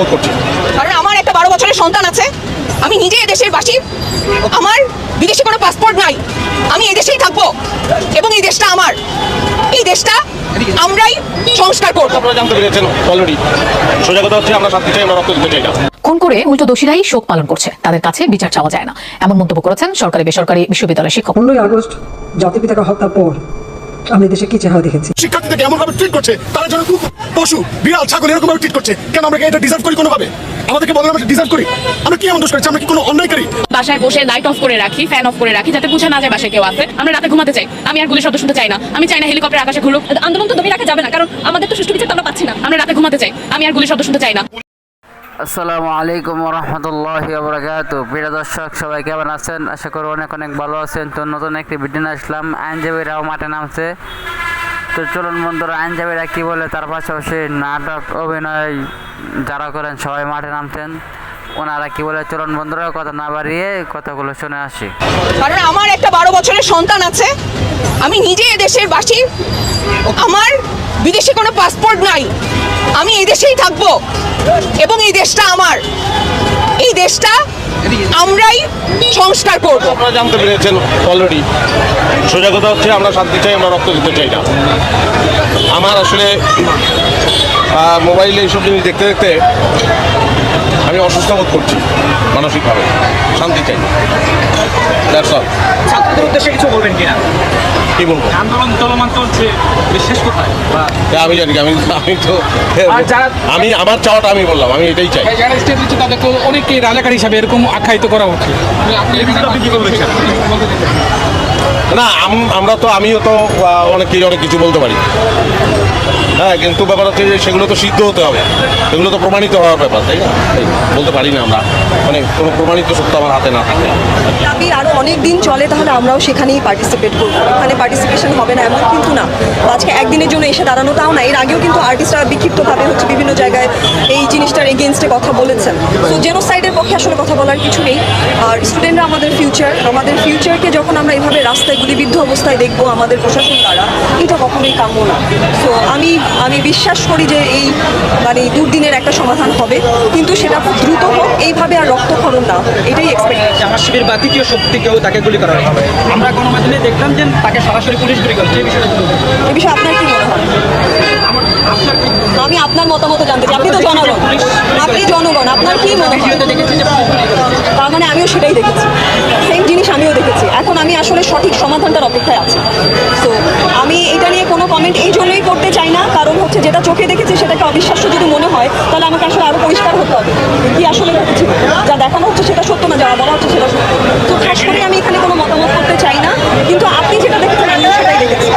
বোধ করছি। কারণ আমার একটা বারো বছরের সন্তান আছে আমি নিজে এদেশের বাসী আমার বিদেশে কোনো পাসপোর্ট নাই আমি এদেশেই থাকব এবং এই দেশটা আমার। এই দেশটা আমরাই সংস্কার করব। আপনারা জানতে পেরেছেন অলরেডি সোজা কথা হচ্ছে আমরা শান্তি চাই আমরা রক্ত দিতে চাই না। খুন করে উল্টো দোষীরাই শোক পালন করছে তাদের কাছে বিচার চাওয়া যায় না। এমন মন্তব্য করেছেন সরকারি বেসরকারি বিশ্ববিদ্যালয়ের শিক্ষক। পনেরোই আগস্ট জাতির পিতাকে হত্যার পর আমরা দেশে কি চেহারা দেখেছি? শিক্ষার্থীদেরকে এমন ভাবে ট্রিট করছে তারা যেন পশু বিড়াল ছাগল এরকম ভাবে ট্রিট করছে। কেন আমরা কি এটা ডিজার্ভ করি কোনোভাবে? আমাদেরকে বলেন আমরা ডিজার্ভ করি? আমরা কি এমন দোষ করেছি? আমরা কি কোনো অন্যায়কারী? বাসায় বসে লাইট অফ করে রাখি ফ্যান অফ করে রাখি যাতে বোঝা না যায় বাসায় কেউ আছে। আমরা রাতে ঘুমাতে চাই। আমি আর গুলি শব্দ শুনতে চাই না। আমি চাই না হেলিকপ্টার আকাশে ঘুরুক। আন্দোলন তো দমিয়ে রাখা যাবে না। কারণ আমাদের তো সুষ্ঠু বিচার তো আমরা পাচ্ছি না। আমরা রাতে ঘুমাতে চাই। আমি আর গুলি শব্দ শুনতে চাই না। আসসালামু আলাইকুম রহমতুল্লাহি বরকাত প্রিয় দর্শক, সবাই কেমন আছেন? আশা করি অনেক অনেক ভালো আছেন। তো নতুন একটি ভিডিও আসলাম। আইনজীবীরাও মাঠে নামছে। তো চলুন বন্ধুরা, আইনজীবীরা কী বলে তার পাশাপাশি নাটক, অভিনয় যারা করেন সবাই মাঠে নামছেন। ওনারা কি বলে চরণ বন্ধুরা কথা না বাড়িয়ে কথাগুলো শুনে আসি। কারণ আমার একটা বারো বছরের সন্তান আছে আমি নিজে এদেশের বাসী। আমার বিদেশে কোনো পাসপোর্ট নাই আমি এই দেশেই থাকব এবং এই দেশটা আমার। এই দেশটা আমরাই সংস্কার করব। আপনারা জানতে পেরেছেন অলরেডি সোজা কথা হচ্ছে আমরা শান্তি চাই আমরা রক্ত দিতে চাই না। আমার আসলে মোবাইলে এইসব জিনিস দেখতে দেখতে আমি অসুস্থ বোধ করছি মানসিকভাবে। শান্তি চাই. ছাত্রদের উদ্দেশ্যে কিছু বলবেন কিনা? কি বলব? আন্দোলন চলমান চলছে শেষ কোথায়? আমি জানি আমি আমি তো আমি আমার চাওয়াটা আমি বললাম আমি এটাই চাই। যারা স্টেপ দিচ্ছে তাদেরকে অনেকে রাজাকার হিসাবে এরকম আখ্যায়িত করা হচ্ছে আপনি কি বলবেন না আম- আমরা তো আমিও তো আহ, অনেক কিছু অনেক কিছু বলতে পারি। হ্যাঁ কিন্তু ব্যাপার হচ্ছে যে সেগুলো তো সিদ্ধ হতে হবে। সেগুলো তো প্রমাণিত হওয়ার ব্যাপার তাই না? বলতে পারি না আমরা। মানে কোনো প্রমাণিত সত্য আমার হাতে না থাকে। দাবি আরও অনেক দিন চলে তাহলে আমরাও সেখানেই পার্টিসিপেট করব। এখানে পার্টিসিপেশন হবে না এমন কিন্তু না। আজকে একদিনের জন্য এসে দাঁড়ানো তাও না। এর আগেও কিন্তু আর্টিস্টরা বিক্ষিপ্তভাবে হচ্ছে বিভিন্ন জায়গায় এই জিনিসটার এগেনস্টে কথা বলেছেন। তো জেনোসাইডের পক্ষে আসলে কথা বলার কিছু নেই। আর স্টুডেন্টরা আমাদের ফিউচার আমাদের ফিউচারকে যখন আমরা এভাবে রাস্তায় গুলিবিদ্ধ অবস্থায় দেখব আমাদের প্রশাসন দ্বারা। এটা কখনোই কাম্য না। তো আমি আমি বিশ্বাস করি যে এই মানে দুর্দিনের একটা সমাধান হবে। কিন্তু সেটা খুব দ্রুত হোক এইভাবে আর রক্তক্ষরণ না এটাই এক্সপেক্ট জামাত শিবির বা তৃতীয় শক্তি কেউ তাকে গুলি করা হবে। আমরা গণমাধ্যমে দেখলাম যে তাকে সরাসরি পুলিশ গুলি করছে। এই বিষয়ে এই বিষয়ে আপনার কি মনে হয় আমি আপনার মতামত জানতে চাই। আপনি তো জনগণ। আপনি জনগণ। আপনার কি মনে তার মানে আমিও সেটাই দেখেছি। সেম জিনিস আমিও দেখেছি। এখন আমি আসলে সঠিক সমাধানটার অপেক্ষায় আছি। তো আমি এটা নিয়ে কোনো কমেন্ট এই জন্যই করতে চাই না। কারণ হচ্ছে যেটা চোখে দেখেছি সেটাকে অবিশ্বাস্য যদি মনে হয়, তাহলে আমাকে আসলে আরও পরিষ্কার হতে হবে। কি আসলে ঘটেছিল? যা দেখানো হচ্ছে সেটা সত্য না? যা বলা হচ্ছে সেটা সত্য তো খাস করে আমি এখানে কোনো মতামত করতে চাই না কিন্তু আপনি যেটা দেখেছেন আমিও সেটাই দেখেছি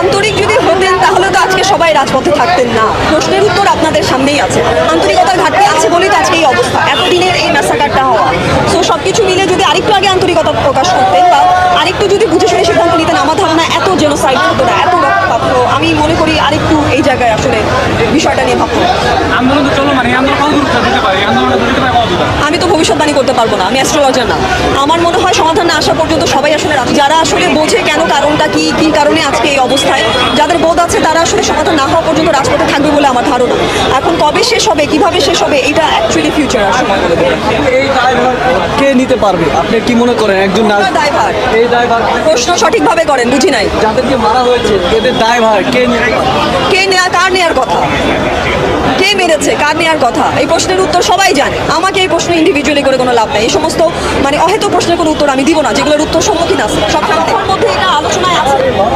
আন্তরিক যদি হতেন তাহলে তো আজকে সবাই রাজপথে থাকতেন না। প্রশ্নের উত্তর আপনাদের সামনেই আছে। আন্তরিকতার ঘাটতি আছে বলেই তো আজকে এই অবস্থা। এতদিনের এই ম্যাসাকারটা হওয়া। সো সব কিছু মিলে যদি আরেকটু আগে আন্তরিকতা প্রকাশ করতেন বা আরেকটু যদি বুঝে শুনে সিদ্ধান্ত নিতেন, আমার ধারণা এত জেনোসাইড হতো না, এত রক্তপাত আমি মনে করি আরেকটু এই জায়গায় আসলে বিষয়টা নিয়ে ভাবতো আন্দোলন তো মানে আন্দোলন দিতে পারে? আন্দোলন দিতে পারে কত দূর আমি তো ভবিষ্যৎবাণী করতে পারব না আমি অ্যাস্ট্রোলজার না। আমার মনে হয় সমাধান না আসা পর্যন্ত সবাই আসলে। যারা আসলে বোঝে কেন কারণটা কি কি কারণে আজকে এই অবস্থায় যাদের বোধ আছে তারা আসলে সমাধান না হওয়া পর্যন্ত রাজপথে থাকবে বলে আমার ধারণা। এখন কবে শেষ হবে কীভাবে শেষ হবে এটা অ্যাকচুয়ালি ফিউচার দায়ভার কে নিতে পারবে আপনি কি মনে করেন একজন দায়ভার এই দায়ভার প্রশ্ন সঠিকভাবে করেন বুঝি নাই? যাদেরকে মারা হয়েছে এদের দায়ভার কে কে নেয়া কার নেয়ার কথা? কে মেরেছে, কার নেওয়ার কথা? এই প্রশ্নের উত্তর সবাই জানে। আমাকে এই প্রশ্ন ইন্ডিভিজুয়ালি করে কোনো লাভ নাই। এই সমস্ত মানে অহেতু প্রশ্নের কোনো উত্তর আমি দিব না, যেগুলোর উত্তর সম্মুখীন আছে। সব মধ্যে এটা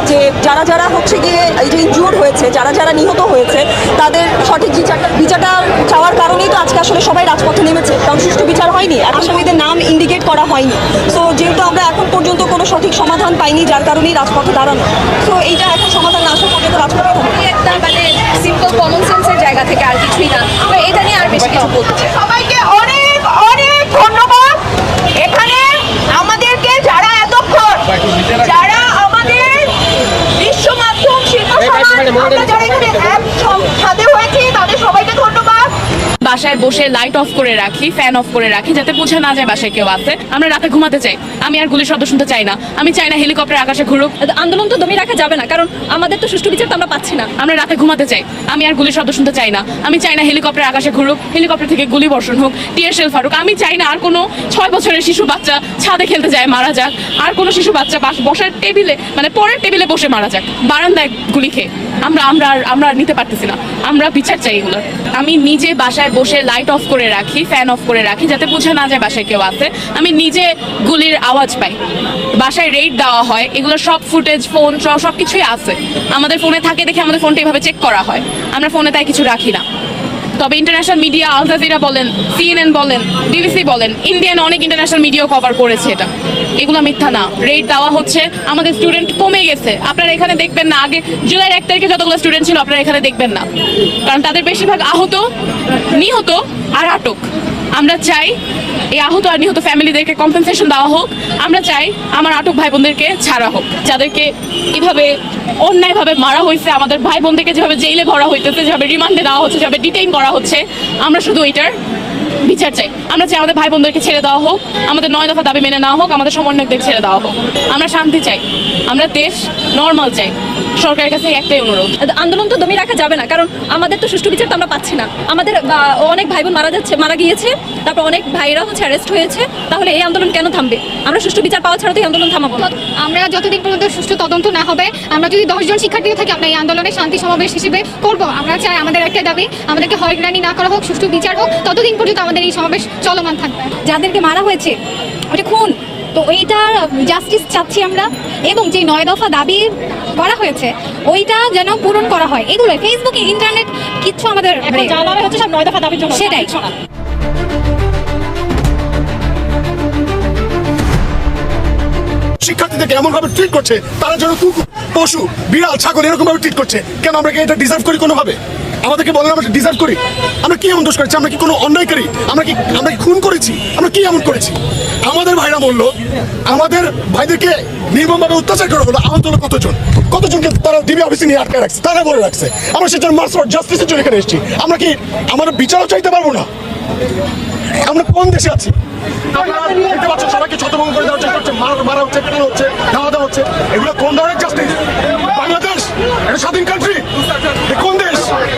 যে যারা যারা হচ্ছে গিয়ে এই যে ইনজুর হয়েছে, যারা যারা নিহত হয়েছে, তাদের সঠিক বিচারটা বিচারটা চাওয়ার কারণেই তো আজকে আসলে সবাই রাজপথে নেমেছে। কারণ সুষ্ঠু বিচার হয়নি আসামিদের নাম ইন্ডিকেট করা হয়নি। সো যেহেতু আমরা এখন পর্যন্ত কোনো সঠিক সমাধান পাইনি, যার কারণেই রাজপথে দাঁড়ানো। তো এইটা এখন সমাধান না আসা পর্যন্ত রাজপথে। একটা মানে সিম্পল কমন সেন্সের জায়গা থেকে আর কিছুই না। এটা নিয়ে আর বেশি কিছু বলতে চাই না। সবাইকে অনেক অনেক ধন্যবাদ এখানে আমাদেরকে যারা এতক্ষণ যারা আমাদের বিশ্ব মাধ্যম শিল্প সমাজ আমরা যারা এখানে এক সং- সাথে হয়েছি তাদের সবাইকে ধন্যবাদ বাসায় বসে লাইট অফ করে রাখি ফ্যান অফ করে রাখি যাতে বোঝা না যায় বাসায় কেউ আছে। আমরা রাতে ঘুমাতে চাই। আমি আর গুলির শব্দ শুনতে চাই না। আমি চাই না হেলিকপ্টার আকাশে ঘুরুক। আন্দোলন তো দমিয়ে রাখা যাবে না কারণ আমাদের তো সুষ্ঠু বিচার তো আমরা পাচ্ছি না। আমরা রাতে ঘুমাতে চাই। আমি আর গুলির শব্দ শুনতে চাই না। আমি চাই না হেলিকপ্টার আকাশে ঘুরুক হেলিকপ্টার থেকে গুলি বর্ষণ হোক টিয়ার শেল ফাটুক। আমি চাই না আর কোনো ছয় বছরের শিশু বাচ্চা ছাদে খেলতে যায় মারা যাক। আর কোনো শিশু বাচ্চা বাস বসার টেবিলে মানে পরের টেবিলে বসে মারা যাক। বারান্দায় গুলি খেয়ে। আমরা আমরা আর আমরা আর নিতে পারতেছি না। আমরা বিচার চাই এগুলোর। আমি নিজে বাসায় বসে লাইট অফ করে রাখি ফ্যান অফ করে রাখি, যাতে বুঝে না যায় বাসায় কেউ আছে। আমি নিজে গুলির আওয়াজ পাই। বাসায় রেড দেওয়া হয়, এগুলো সব ফুটেজ ফোন সব কিছুই আছে। আমাদের ফোনে থাকে দেখে আমাদের ফোনটা এভাবে চেক করা হয়। আমরা ফোনে তাই কিছু রাখি না। তবে ইন্টারন্যাশনাল মিডিয়া আল জাজিরা বলেন সিএনএন বলেন বিবিসি বলেন ইন্ডিয়ান অনেক ইন্টারন্যাশনাল মিডিয়াও কভার করেছে এটা। এগুলো মিথ্যা না। রেট দেওয়া হচ্ছে, আমাদের স্টুডেন্ট কমে গেছে। আপনারা এখানে দেখবেন না, আগে জুলাইয়ের এক তারিখে যতগুলো স্টুডেন্ট ছিল, আপনারা এখানে দেখবেন না। কারণ তাদের বেশিরভাগ আহত, নিহত আর আটক। আমরা চাই এই আহত আর নিহত ফ্যামিলিদেরকে কম্পেনসেশন দেওয়া হোক। আমরা চাই আমার আটক ভাই বোনদেরকে ছাড়া হোক। যাদেরকে এভাবে অন্যায়ভাবে মারা হয়েছে, আমাদের ভাই বোনদেরকে যেভাবে জেলে ভরা হইতেছে, যেভাবে রিমান্ডে দেওয়া হচ্ছে, যেভাবে ডিটেইন করা হচ্ছে, আমরা শুধু এটার বিচার চাই। আমরা চাই আমাদের ভাই বোনদেরকে ছেড়ে দেওয়া হোক আমাদের নয় দফা দাবি মেনে নেওয়া হোক আমাদের সমন্বয়কদের ছেড়ে দেওয়া হোক। আমরা শান্তি চাই। আমরা দেশ নর্মাল চাই। সরকারের কাছে একটাই অনুরোধ। আন্দোলন তো দমিয়ে রাখা যাবে না কারণ আমাদের তো সুষ্ঠু বিচার তো আমরা পাচ্ছি না। আমাদের অনেক ভাই বোন মারা যাচ্ছে মারা গিয়েছে তারপর অনেক ভাইরা হচ্ছে অ্যারেস্ট হয়েছে তাহলে এই আন্দোলন কেন থামবে? আমরা সুষ্ঠু বিচার পাওয়া ছাড়া তো এই আন্দোলন থামাবো না। আমরা যতদিন পর্যন্ত সুষ্ঠু তদন্ত না হবে আমরা যদি দশজন শিক্ষার্থী থাকি আমরা এই আন্দোলনে শান্তি সমাবেশ হিসেবে করব। আমরা চাই আমাদের একটা দাবি আমাদেরকে হয়রানি না করা হোক সুষ্ঠু বিচার হোক ততদিন পর্যন্ত আমাদের এই সমাবেশ চলমান থাকবে। যাদেরকে মারা হয়েছে ওটা খুন। তো এইটার জাস্টিস চাচ্ছি আমরা। এবং যে নয় দফা দাবি করা হয়েছে ওইটা যেন পূরণ করা হয়। এগুলো ফেসবুকে ইন্টারনেট কিচ্ছু আমাদের হচ্ছে সব নয় দফা দাবির জন্য সেটাই। শিক্ষার্থীদেরকে এমন ভাবে ট্রিট করছে? তারা যেন কুকুর পশু বিড়াল ছাগল এরকম ভাবে ট্রিট করছে। কেন আমরা কি এটা ডিজার্ভ করি কোনোভাবে? আমাদেরকে বলেন, আমরা ডিজার্ভ করি। আমরা কি এমন দোষ করেছি? আমরা কি কোনো অন্যায়কারী আমরা কি আমরা কি খুন করেছি? আমরা কি এমন করেছি? আমাদের ভাইরা বলল, আমাদের ভাইদেরকে নির্মমভাবে অত্যাচার করা হলো আহত হলো কতজন? কতজনকে তারা ডিবি অফিসে নিয়ে আটকে রাখছে? তারা বলে রাখছে, আমরা সেটার মার্চ ফর জাস্টিসের জন্য এখানে এসেছি। আমরা কি আমরা বিচারও চাইতে পারব না? আমরা কোন দেশে আছি? করে কোন ধরনের কোন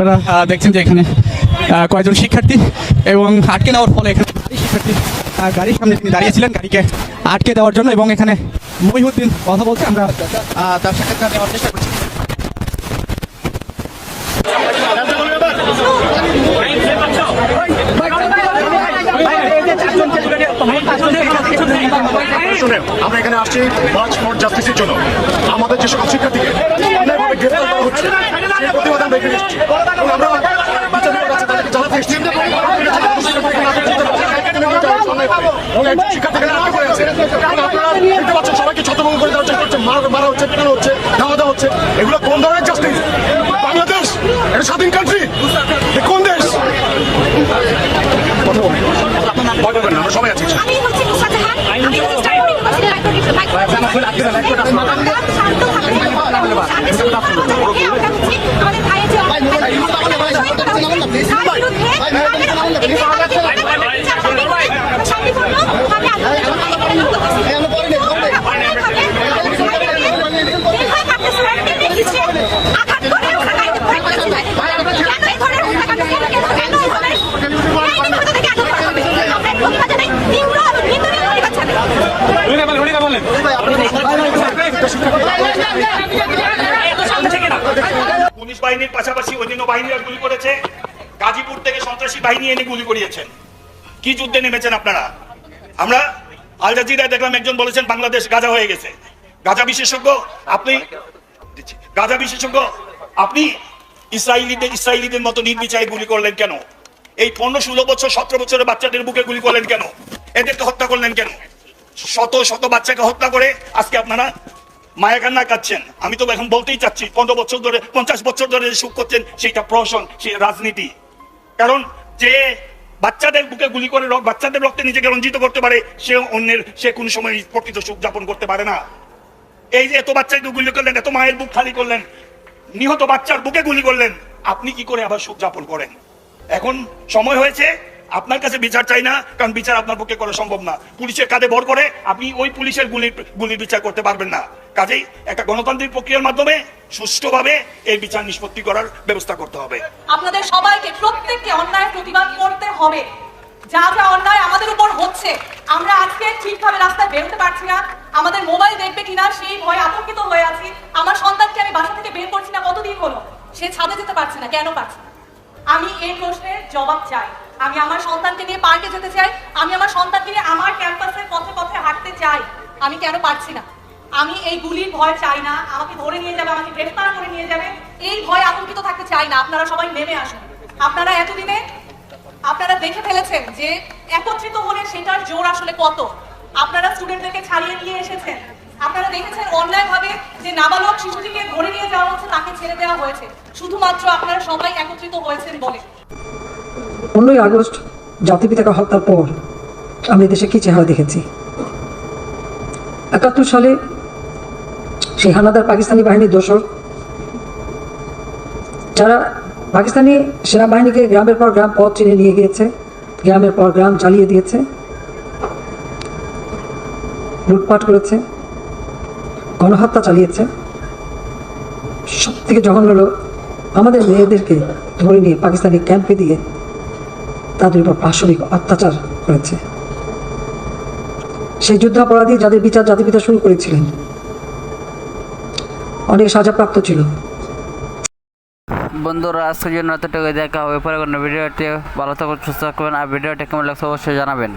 আপনারা দেখছেন যে এখানে কয়েকজন শিক্ষার্থী এবং আটকে নেওয়ার ফলে এখানে শিক্ষার্থী গাড়ির সামনে তিনি দাঁড়িয়েছিলেন গাড়িকে আটকে দেওয়ার জন্য এবং এখানে মহিউদ্দিন কথা বলছে। আমরা তার সাক্ষাৎকার নেওয়ার চেষ্টা করছি। আমরা এখানে আসছি মার্চ ফর জাস্টিসের জন্য। আমাদের যে সকল শিক্ষার্থীকে অন্যায়ভাবে গ্রেফতার করা হচ্ছে আমরা এখানে এসেছি আমরা একজন পড়ে আছে। হচ্ছে মারা- হচ্ছে পেটানো হচ্ছে দেওয়া দেওয়া হচ্ছে এগুলো কোন ধরনের জাস্টিস এটা স্বাধীন কান্ট্রি কোন দেশ আমি হচ্ছে নুসরাত জাহান আমি রেজিস্টার ইউনিভার্সিটি লাইব্রেরি লাইব্রেরি আমাদের ভাইয়ের যে তার বিরুদ্ধে শান্তিপূর্ণভাবে আঘাত করে পুলিশ বাহিনীর পাশাপাশি অন্যান্য বাহিনীরা গুলি করেছে গাজীপুর থেকে সন্ত্রাসী বাহিনী এনে গুলি করিয়েছেন। কি যুদ্ধে নেমেছেন আপনারা? আমরা আল জাজিরায় দেখলাম একজন বলেছেন বাংলাদেশ গাজা হয়ে গেছে। গাজা বিশেষজ্ঞ, আপনি গাজা বিশেষজ্ঞ, আপনি ইসরায়েলিদের ইসরায়েলিদের মতো নির্বিচারে গুলি করলেন কেন? এই পনেরো ষোলো বছর, সতেরো বছরের বাচ্চাদের বুকে গুলি করলেন কেন? এদেরকে হত্যা করলেন কেন? শত শত বাচ্চাকে হত্যা করে আজকে আপনারা মায়া কান্না কাচ্ছেন আমি তো এখন বলতেই চাচ্ছি, পনেরো বছর ধরে, পঞ্চাশ বছর ধরে সুখ করছেন, সেইটা প্রহসন, সেই রাজনীতি। কারণ যে বাচ্চাদের বুকে গুলি করে বাচ্চাদের রক্তে নিজেকে রঞ্জিত করতে পারে, সে অন্যের সে কোন সময় প্রকৃত সুখ যাপন করতে পারে না। এই যে এত বাচ্চাকে গুলি করলেন, এত মায়ের বুক খালি করলেন, নিহত বাচ্চার বুকে গুলি করলেন, আপনি কি করে আবার সুখ যাপন করেন? এখন সময় হয়েছে আপনার কাছে বিচার চাই না, কারণ বিচার আপনার পক্ষে করা সম্ভব না। পুলিশের কাঁধে ভর করে আপনি ওই পুলিশের গুলির গুলির বিচার করতে পারবেন না। কাজেই একটা গণতান্ত্রিক প্রক্রিয়ার মাধ্যমে সুষ্ঠুভাবে এই বিচার নিষ্পত্তি করার ব্যবস্থা করতে হবে। আপনাদের সবাইকে, প্রত্যেককে অন্যায়ের প্রতিবাদ করতে হবে। যা যা অন্যায় আমাদের উপর হচ্ছে, আমরা আজকে ঠিকভাবে রাস্তায় বেরোতে পারছি না। আমাদের মোবাইল দেখবে কিনা, সেই ভয়ে আতঙ্কিত হয়ে আছি। আমার সন্তানকে আমি বাসা থেকে বের করছি না, কতদিন হলো? সে ছাদে যেতে পারছে না, কেন পারছে না? আমি এই প্রশ্নের জবাব চাই। আমি আমার সন্তানকে নিয়ে পার্কে যেতে চাই, আমি আমার সন্তানকে নিয়ে আমার ক্যাম্পাসের পথে পথে হাঁটতে চাই, আমি কেন পারছি না? আমি এই গুলির ভয় চাই না, আমাকে ধরে নিয়ে যাবে, আমাকে গ্রেফতার করে নিয়ে যাবে, এই ভয় আতঙ্কিত থাকতে চাই না। আপনারা সবাই নেমে আসুন। আপনারা এতদিনে, আপনারা দেখে ফেলেছেন যে একত্রিত হলে সেটার জোর আসলে কত। আপনারা স্টুডেন্টদেরকে ছাড়িয়ে নিয়ে এসেছেন। আপনারা দেখেছেন অন্যায়ভাবে যে নাবালক শিশুটিকে ধরে নিয়ে যাওয়া হচ্ছে, তাকে ছেড়ে দেওয়া হয়েছে। শুধুমাত্র আপনারা সবাই একত্রিত হয়েছেন বলে। পনেরোই আগস্ট জাতির পিতাকে হত্যার পর আমি দেশে কি চেহারা দেখেছি? একাত্তর সালে সেই হানাদার পাকিস্তানি বাহিনীর দোসর, যারা পাকিস্তানি সেনাবাহিনীকে গ্রামের পর গ্রাম পথ চিনে নিয়ে গিয়েছে, গ্রামের পর গ্রাম চালিয়ে দিয়েছে, লুটপাট করেছে, গণহত্যা চালিয়েছে। সব থেকে জঘন্য হলো আমাদের মেয়েদেরকে ধরে নিয়ে পাকিস্তানি ক্যাম্পে দিয়ে তাদের উপর পাশবিক অত্যাচার করেছে। সেই যুদ্ধাপরাধী যাদের বিচার জাতিপিতা শুরু করেছিলেন, অনেক সাজাপ্রাপ্ত ছিল। বন্ধুরা, আজকের জন্য এতটুকু দেখা হবে পরে কোনো ভিডিওটি ভালো থাকুন, সুস্থ থাকবেন আর ভিডিওটি কেমন লাগছে অবশ্যই জানাবেন।